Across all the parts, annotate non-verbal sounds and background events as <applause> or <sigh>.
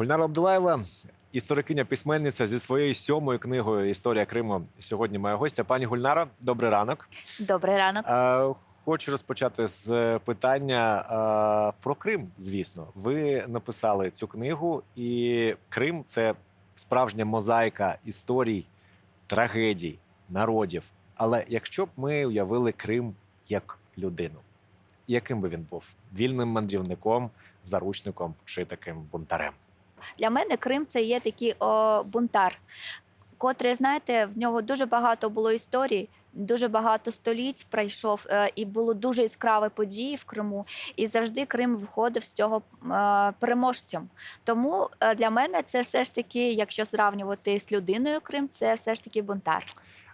Гульнара Абдулаєва, історикиня письменниця зі своєю сьомою книгою Історія Криму. Сьогодні моя гостя. Пані Гульнара, добрий ранок. Добрий ранок. Е, Хочу розпочати з питання е, про Крим. Звісно, ви написали цю книгу, і Крим це справжня мозаїка історій, трагедій, народів. Але якщо б ми уявили Крим як людину, яким би він був? Вільним мандрівником, заручником чи таким бунтарем? Для мене Крим це є такий о, бунтар, котрий, знаєте, в нього дуже багато було історій. Дуже багато століть пройшов, е, і було дуже яскраві події в Криму. І завжди Крим виходив з цього е, переможцем. Тому е, для мене це все ж таки, якщо зрівнювати з людиною Крим, це все ж таки бунтар.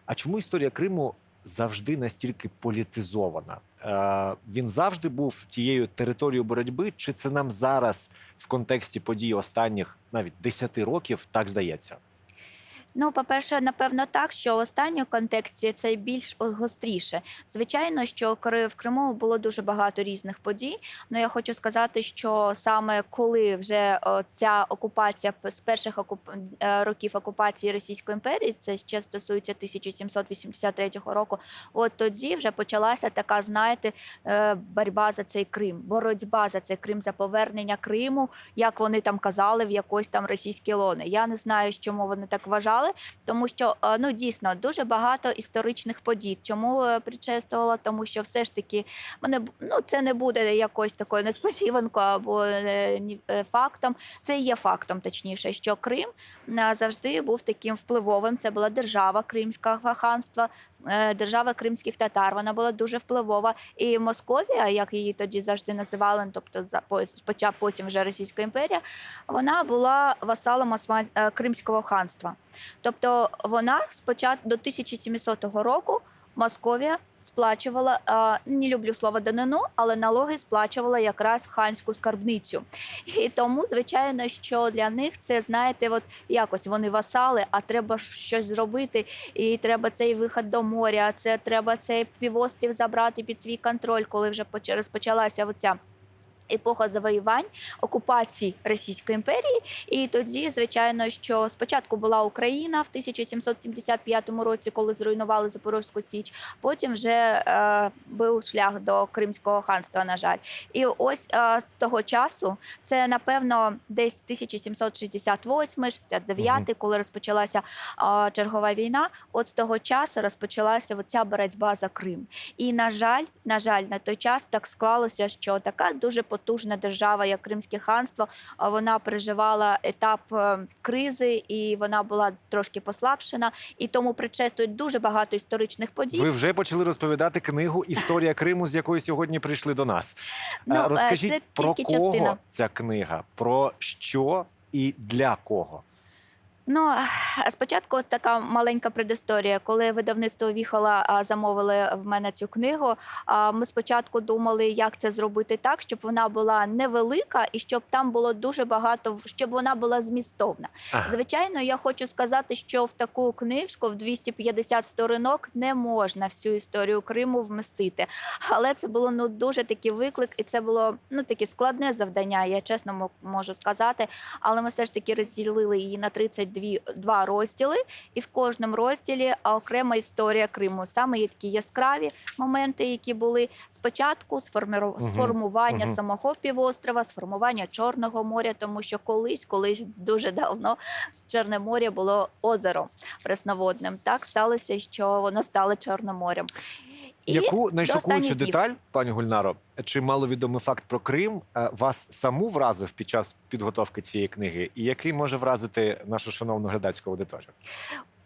А чому історія Криму завжди настільки політизована? Е, він завжди був тією територією боротьби, чи це нам зараз в контексті подій останніх навіть 10 років так здається? Ну, по-перше, напевно, так, що в останньому контексті це більш гостріше. Звичайно, що в Криму було дуже багато різних подій. Ну я хочу сказати, що саме коли вже ця окупація з перших окуп... е, років окупації Російської імперії, це ще стосується 1783 року. От тоді вже почалася така, знаєте, е, боротьба за цей Крим, боротьба за цей Крим, за повернення Криму, як вони там казали, в якось там російські лони. Я не знаю, чому вони так вважали, тому що е, ну дійсно дуже багато історичних подій. Чому причествувала? Тому що все ж таки мене ну це не буде якось такою несподіванкою або е, е, фактом. Це є фактом, точніше, що Крим е, завжди був таким впливовим. Це була держава Кримського ханства, е, держава кримських татар. Вона була дуже впливова. І Московія, як її тоді завжди називали, ну, тобто спочатку потім вже Російська імперія, вона була васалом Осман... е, Кримського ханства. Тобто вона спочатку до 1700 року Московія сплачувала, не люблю слово данину, але налоги сплачувала якраз в ханську скарбницю. І тому, звичайно, що для них це, знаєте, от якось вони васали, а треба щось зробити, і треба цей вихід до моря, це треба цей півострів забрати під свій контроль, коли вже поч- розпочалася оця. Епоха завоювань, окупації Російської імперії, і тоді, звичайно, що спочатку була Україна в 1775 році, коли зруйнували Запорозьку Січ. Потім вже е, був шлях до Кримського ханства. На жаль, і ось е, з того часу це напевно десь 1768-69, коли розпочалася е, чергова війна. От з того часу розпочалася оця боротьба за Крим. І на жаль, на жаль, на той час так склалося, що така дуже потужна держава, як Кримське ханство, вона переживала етап е, кризи, і вона була трошки послабшена. І тому предшествують дуже багато історичних подій. Ви вже почали розповідати книгу Історія Криму, з якої сьогодні прийшли до нас. Ну, Е, е, Розкажіть про кого частина. ця книга, про що і для кого? Ну спочатку така маленька предісторія. Коли видавництво Віхола замовили в мене цю книгу, ми спочатку думали, як це зробити так, щоб вона була невелика і щоб там було дуже багато, щоб вона була змістовна. Ага. Звичайно, я хочу сказати, що в таку книжку в 250 сторінок не можна всю історію Криму вмістити. Але це було ну дуже такий виклик, і це було ну таке складне завдання. Я чесно мо- можу сказати. Але ми все ж таки розділили її на 32 два розділи, і в кожному розділі окрема історія Криму. Саме є такі яскраві моменти, які були спочатку сформування мгм. самого півострова, сформування Чорного моря, тому що колись, колись дуже давно Чорне море було озером пресноводним. Так сталося, що воно стало Чорним морем. І Яку найшокуючу деталь, пані Гульнаро, чи маловідомий факт про Крим е, вас саму вразив під час підготовки цієї книги, і який може вразити нашу шановну глядацьку аудиторію?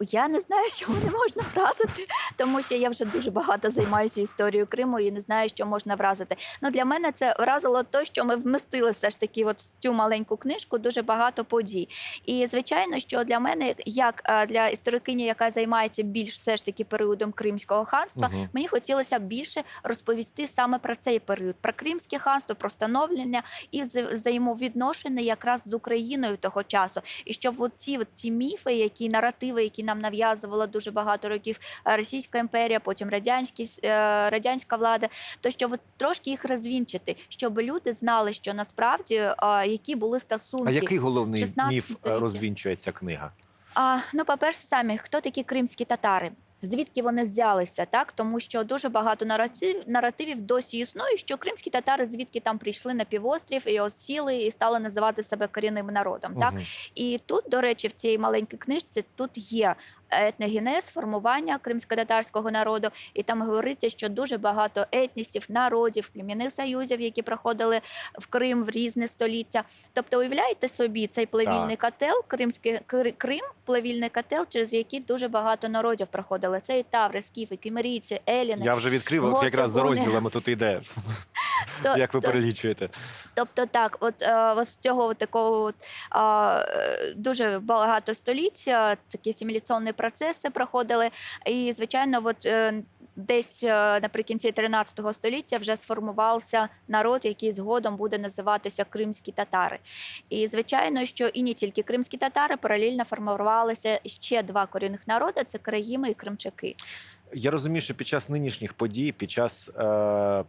Я не знаю, що мене можна вразити, тому що я вже дуже багато займаюся історією Криму і не знаю, що можна вразити. Ну для мене це вразило те, що ми вмістили все ж таки, от в цю маленьку книжку дуже багато подій. І звичайно, що для мене, як е, для історикині, яка займається більш все ж таки періодом Кримського ханства, Мгм. мені хотілося більше розповісти саме про цей період, про Кримське ханство, про становлення і взаємовідношення якраз з Україною того часу. І щоб от ці, от міфи, які наративи, які нам нав'язувала дуже багато років е, Російська імперія, потім радянські, е, радянська влада. То щоб от трошки їх розвінчити, щоб люди знали, що насправді е, які були стосунки. А який головний міф століття. розвінчує ця книга? А, ну, по-перше, самі хто такі кримські татари? Звідки вони взялися, так тому що дуже багато наратив, наративів досі існує, що кримські татари звідки там прийшли на півострів і осіли і стали називати себе корінним народом. Так і тут, до речі, в цій маленькій книжці тут є етногенез, формування кримсько-татарського народу, і там говориться, що дуже багато етнісів, народів, племінних союзів, які проходили в Крим в різне століття. Тобто, уявляєте собі цей плавільний котел, кримський Кри- Крим, плавільний котел, через який дуже багато народів проходили. Це і таври, скіфи, кімерійці, еліни. Я вже відкрив, от якраз за розділами тут йде, <laughs> То- як ви то- перелічуєте. Тобто, так, от, е, от з цього от такого от, е, дуже багато століть е, такі асиміляційні процеси проходили. І, звичайно, от, е, десь е, наприкінці 13 століття вже сформувався народ, який згодом буде називатися кримські татари. І, звичайно, що і не тільки кримські татари, паралельно формувалися ще два корінних народи це країми і кримчаки. Я розумію, що під час нинішніх подій, під час е,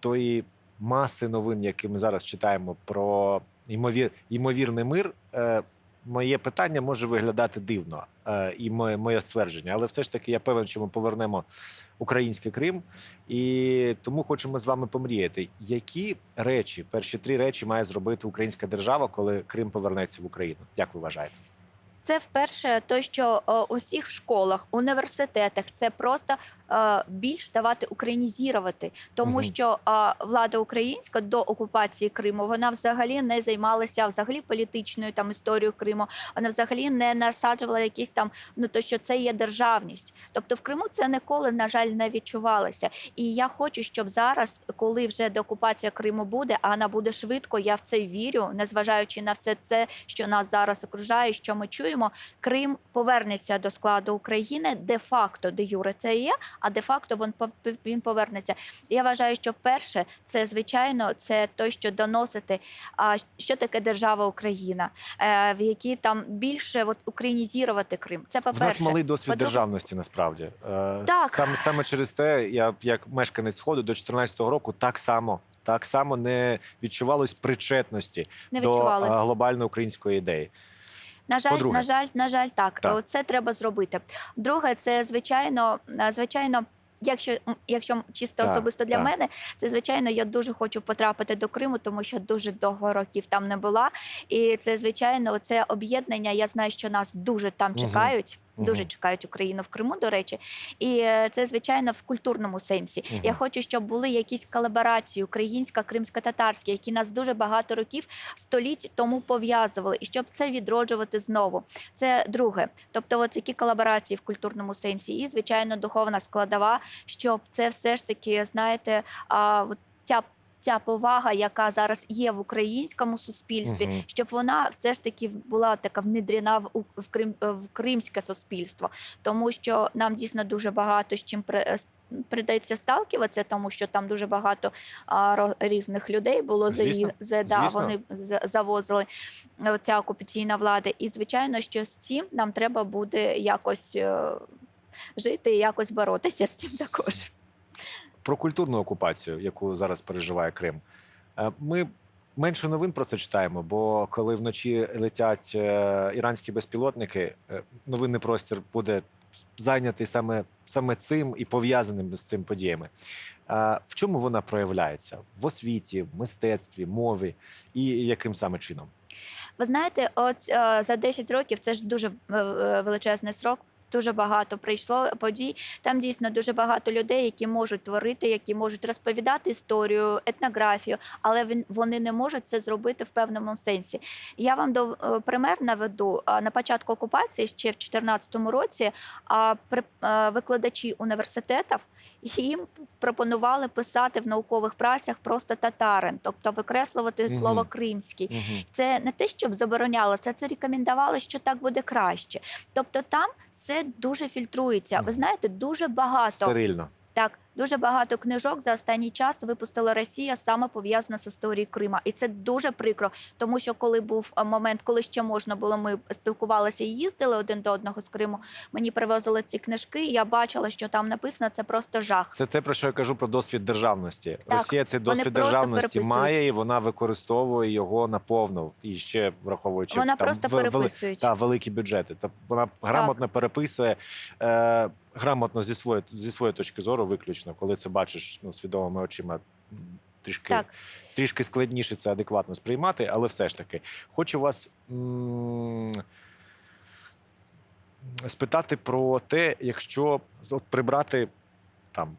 тої маси новин, які ми зараз читаємо про ймовір, ймовірний мир, е, моє питання може виглядати дивно, е, і моє, моє ствердження, але все ж таки я певен, що ми повернемо український Крим, і тому хочемо з вами помріяти. Які речі, перші три речі має зробити українська держава, коли Крим повернеться в Україну? Як ви вважаєте? Це вперше то, що е, у всіх школах, університетах це просто е, більш давати українізувати, тому Мгм. що влада українська до окупації Криму вона взагалі не займалася взагалі політичною там історією Криму. Вона взагалі не насаджувала якісь там ну то, що це є державність. Тобто в Криму це ніколи, на жаль, не відчувалося. І я хочу, щоб зараз, коли вже деокупація Криму буде, а вона буде швидко, я в це вірю, незважаючи на все це, що нас зараз окружає, що ми чуємо. Крим повернеться до складу України де-факто, де юре це є, а де-факто він повернеться. Я вважаю, що перше це звичайно це то, що доносити, а що таке держава Україна, е, в якій там більше от, українізувати Крим. Це по нас перше. малий досвід По-друге- державності насправді. Е, Так. Саме, саме через те, я як мешканець Сходу до 2014 року так само. Так само не відчувалось причетності не до відчувалось. е, глобальної української ідеї. На жаль, на жаль, на жаль, так. Так. Це треба зробити. Друге, це звичайно, е, звичайно. Якщо якщо чисто Так, особисто для так. мене, це звичайно, я дуже хочу потрапити до Криму, тому що дуже довго років там не була. І це звичайно, це об'єднання. Я знаю, що нас дуже там чекають. чекають. Дуже чекають Україну в Криму, до речі, і е, це звичайно в культурному сенсі. Я хочу, щоб були якісь колаборації українська, кримсько-татарська, які нас дуже багато років століть тому пов'язували, і щоб це відроджувати знову. Це друге. Тобто, от такі колаборації в культурному сенсі, і звичайно, духовна складова, щоб це все ж таки, знаєте, а, от ця. Ця повага, яка зараз є в українському суспільстві, Мгм. щоб вона все ж таки була така внедрена в, в, Крим, в кримське суспільство, тому що нам дійсно дуже багато з чим при, е, прийдеться сталкиватися, тому що там дуже багато а, різних людей було Звісно, за, да, звісно. вони завозили е, ця окупаційна влада. І звичайно, що з цим нам треба буде якось е, жити і якось боротися з цим також. Про культурну окупацію, яку зараз переживає Крим. Е, Ми менше новин про це читаємо, бо коли вночі летять е, іранські безпілотники, е, новинний простір буде зайнятий саме, саме цим і пов'язаним з цим подіями. В чому вона проявляється? В освіті, мистецтві, мові і яким саме чином? Ви знаєте, от за 10 років це ж дуже величезний срок. Дуже багато прийшло подій. Там дійсно дуже багато людей, які можуть творити, які можуть розповідати історію, етнографію, але вони не можуть це зробити в певному сенсі. Я вам до е, пример наведу на початку окупації, ще в 2014 році, а, е, викладачі університетів їм пропонували писати в наукових працях просто татарин, тобто викреслювати Мгм. слово кримський. Угу. Це не те, щоб заборонялося, це рекомендували, що так буде краще. Тобто там це дуже фільтрується. Ви знаєте, дуже багато Стерильно. так Дуже багато книжок за останній час випустила Росія саме пов'язана з історією Крима, і це дуже прикро, тому що коли був е, момент, коли ще можна було, ми спілкувалися і їздили один до одного з Криму. Мені привозили ці книжки. і Я бачила, що там написано. Це просто жах. Це те, про що я кажу про досвід державності. Так, Росія цей досвід державності має, і вона використовує його наповну. І ще враховуючи Вона там, просто переписують. та великі бюджети. Тобто вона грамотно переписує. Е, грамотно зі своєї зі своєї точки зору, виключно, коли це бачиш ну, свідомими очима. Трішки, Так. трішки складніше це адекватно сприймати, але все ж таки хочу вас м- спитати про те, якщо от, прибрати там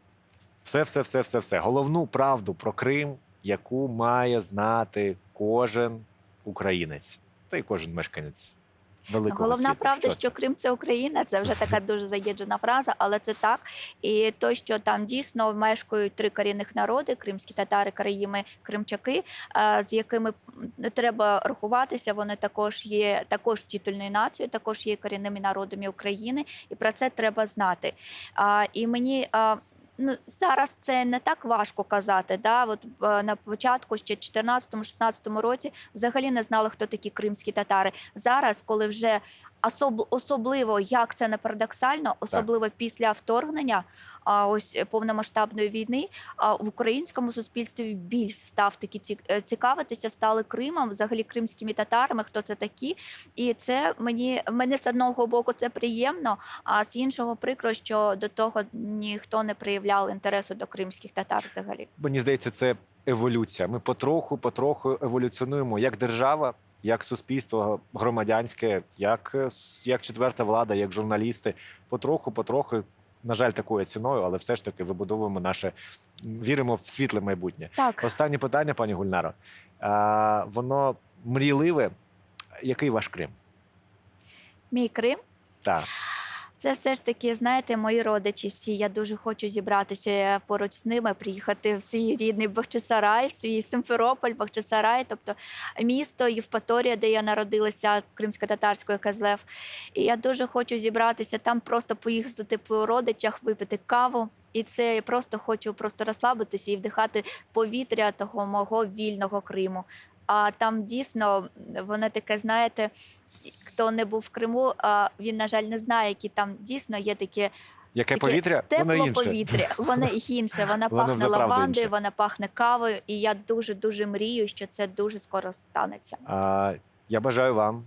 все, все, все, все, все. Головну правду про Крим, яку має знати кожен українець, та й кожен мешканець великого Головна світу. правда, Що що. Крим це Україна. Це вже така дуже заїджена фраза, але це так. І то, що там дійсно мешкають три корінних народи: кримські татари, караїми, кримчаки, е, з якими треба рахуватися. Вони також є також титульною нацією, також є корінними народами України, і про це треба знати. І мені. Ну, зараз це не так важко казати. Да? От е, на початку, ще 14-16 році, взагалі не знали, хто такі кримські татари. Зараз, коли вже особливо, як це не парадоксально, особливо після вторгнення. А ось е, повномасштабної війни а в українському суспільстві більш став такі е, цікавитися, стали Кримом, взагалі кримськими татарами, хто це такі. І це мені мене з одного боку це приємно, а з іншого прикро, що до того ніхто не проявляв інтересу до кримських татар взагалі. Мені здається, це еволюція. Ми потроху, потроху еволюціонуємо як держава, як суспільство громадянське, як, е, як четверта влада, як журналісти. Потроху, потроху, на жаль, такою ціною, але все ж таки вибудовуємо наше, віримо в світле майбутнє. Так, Останнє питання, пані Гульнаро. А, воно мрійливе. Який ваш Крим? мій Крим. Так. Це все ж таки, знаєте, мої родичі всі. Я дуже хочу зібратися поруч з ними, приїхати в свій рідний Бахчисарай, в свій Симферополь, Бахчисарай, тобто місто Євпаторія, де я народилася, кримсько-татарською Казлев. І я дуже хочу зібратися там, просто поїхати по родичах, випити каву. І це я просто хочу просто розслабитися і вдихати повітря того мого вільного Криму. А там дійсно воно таке, знаєте, хто не був в Криму, а він, на жаль, не знає, які там дійсно є такі Яке Таке повітря? Воно тепло інше. повітря. Воно інше, вона Воно пахне лавандою, вона пахне кавою. І я дуже дуже мрію, що це дуже скоро станеться. А, я бажаю вам,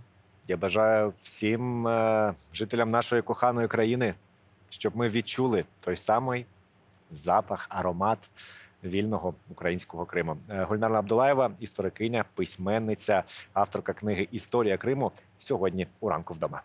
я бажаю всім е, жителям нашої коханої країни, щоб ми відчули той самий запах, аромат вільного українського Криму. Е, Гульнара Абдулаєва, історикиня, письменниця, авторка книги Історія Криму сьогодні у ранку вдома.